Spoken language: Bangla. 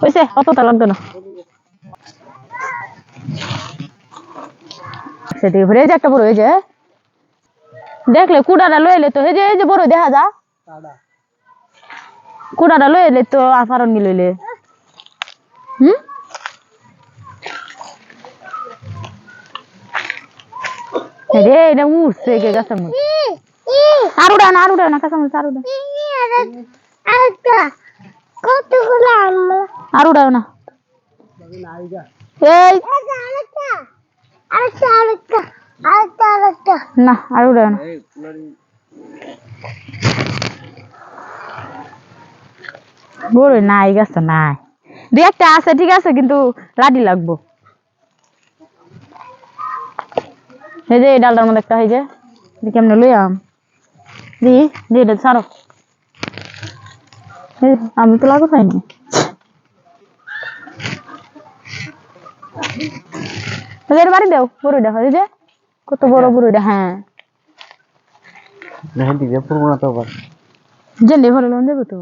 হয়েছে অতটা লাগবে না। সেদিকে ঘুরে যে একটা বড় হয়েছে দেখলে কুড়াটা লইলে তো এই যে বড় দেখা যা। কুড়াটা লইলে তো আফারন গি লইলে হুম? রে এটা উঠছে কে গাছের মধ্যে। আর উড়া না আর উড়া না গাছের মধ্যে আর উড়া কতগুলো আনলো? আর উড়াও না। আছে, ঠিক আছে, কিন্তু লাডি লাগবো। এই যে, এই ডালটার মধ্যে একটা হয়ে যায় কেমনে লই আম। দি দি, এটা ছাড়ো। আমি তো লাগো পাইনি। এর বাড়ি দাও বড়িটা হয় যে কত বড় বড়িটা হ্যাঁ। দেখেন দিকে পুরো না তো আবার। ভরে লোন দেবো তো?